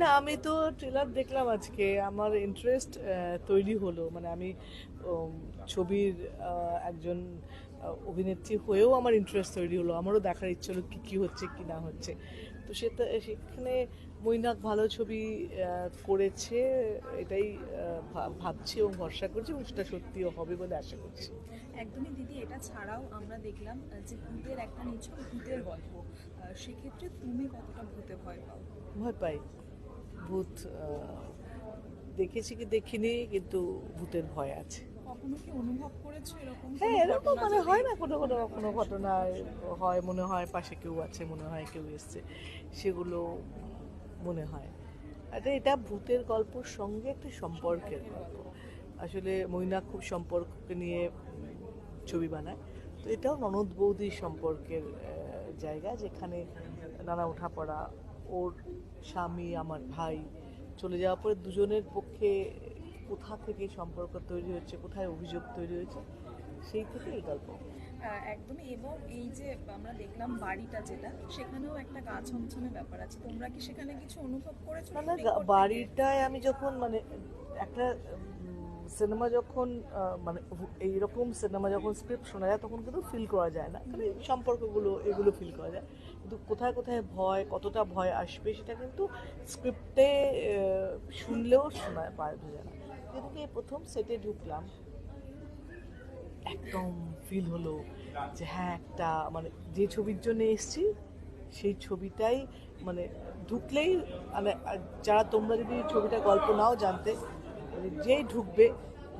না আমি তো ট্রেলার দেখলাম আজকে। আমার ইন্টারেস্ট তৈরি হলো। মানে আমি ছবির একজন অভিনেত্রী হয়েও আমার ইন্টারেস্ট তৈরি হলো। আমারও দেখার ইচ্ছে হলো কী কী হচ্ছে কি না হচ্ছে। তো সেটা সেখানে মৈনাক ভালো ছবি করেছে এটাই ভাবছি এবং ভরসা করছি এবং সেটা সত্যিও হবে বলে আশা করছি। একদমই দিদি এটা ছাড়াও আমরা দেখলাম যে ভূতের একটা নিছক ভূতের গল্প। সেক্ষেত্রে তুমি কতটা ভূতে ভয় পাও? ভয় পাই। ভূত দেখেছি কি দেখিনি কিন্তু ভূতের ভয় আছে। হ্যাঁ এরকম মানে হয় না কোনো কোনো কোনো ঘটনায় হয় মনে হয় পাশে কেউ আছে মনে হয় কেউ এসছে সেগুলো মনে হয়। এটা এটা ভূতের গল্পর সঙ্গে একটা সম্পর্কের গল্প। আসলে মৈনা খুব সম্পর্ককে নিয়ে ছবি বানায়। তো এটাও ননদ বৌদির সম্পর্কের জায়গা যেখানে নানা ওঠাপড়া ওর স্বামী আমার ভাই চলে যাওয়ার পরে দুজনের পক্ষে কোথা থেকে সম্পর্ক তৈরি হচ্ছে কোথায় অভিযোগ তৈরি হয়েছে সেই থেকে এই গল্প। একদমই। এবং এই যে আমরা দেখলাম বাড়িটা যেটা সেখানেও একটা গা ছমছমে ব্যাপার আছে। তোমরা কি সেখানে কিছু অনুভব করেছ? বাড়িটায় আমি যখন মানে একটা সিনেমা যখন মানে এইরকম সিনেমা যখন স্ক্রিপ্ট শোনা যায়, তখন কিন্তু ফিল করা যায় না। মানে সম্পর্কগুলো, এগুলো ফিল করা যায়। কিন্তু কোথায় কোথায় ভয়, কতটা ভয় আসবে, সেটা কিন্তু স্ক্রিপ্টে শুনলেও শোনা পাওয়া যায় না। যেদিকে এই প্রথম সেটে ঢুকলাম, একদম ফিল হলো যে হ্যাঁ একটা মানে যে ছবির জন্য এসেছি, সেই ছবিটাই মানে ঢুকলেই মানে যারা তোমরা যদি ছবিটা গল্প নাও জানতে যেই ঢুকবে,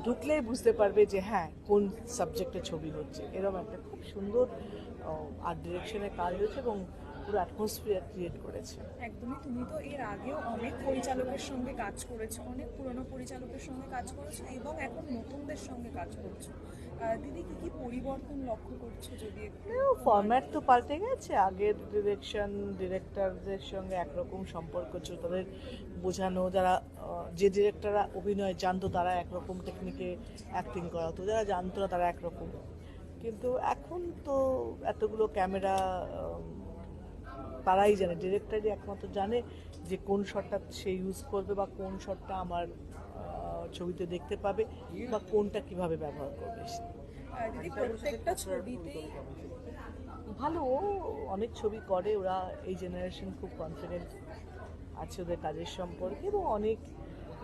ঢুকলেই বুঝতে পারবে যে হ্যাঁ কোন সাবজেক্টে ছবি হচ্ছে। এরকম একটা খুব সুন্দর আর্ট ডিরেকশনের কাজ হয়েছে এবং পুরো অ্যাটমসফিয়ার ক্রিয়েট করেছে। একদমই তুমি তো এর আগেও অনেক পরিচালকের সঙ্গে কাজ করেছ অনেক পুরনো পরিচালকের সঙ্গে কাজ করেছ এবং এখন নতুনদের সঙ্গে কাজ করছ। দিদি কি কি পরিবর্তন লক্ষ্য করছ যদি একটু ফরম্যাট তো পাল্টে গেছে। আগের ডিরেকশন ডিরেক্টরদের সঙ্গে একরকম সম্পর্ক ছিল তাদের বোঝানো যারা যে ডিরেক্টররা অভিনয় জানতো তারা একরকম টেকনিকে অ্যাক্টিং করা হতো যারা জানতো না তারা একরকম। কিন্তু এখন তো এতগুলো ক্যামেরা তারাই জানে ডিরেক্টরই একমাত্র জানে যে কোন শটটা সে ইউজ করবে বা কোন শটটা আমার ছবিতে দেখতে পাবে বা কোনটা কীভাবে ব্যবহার করবে। প্রত্যেকটা ছবিতেই ভালো ও অনেক ছবি করে ওরা এই জেনারেশন খুব কনফিডেন্ট আছে ওদের কাজের সম্পর্কে এবং অনেক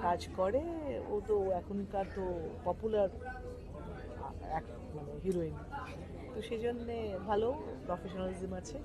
কাজ করে। ও তো এখনকার তো পপুলার এক মানে হিরোইন তো সেই জন্যে ভালো প্রফেশনালিজম আছে।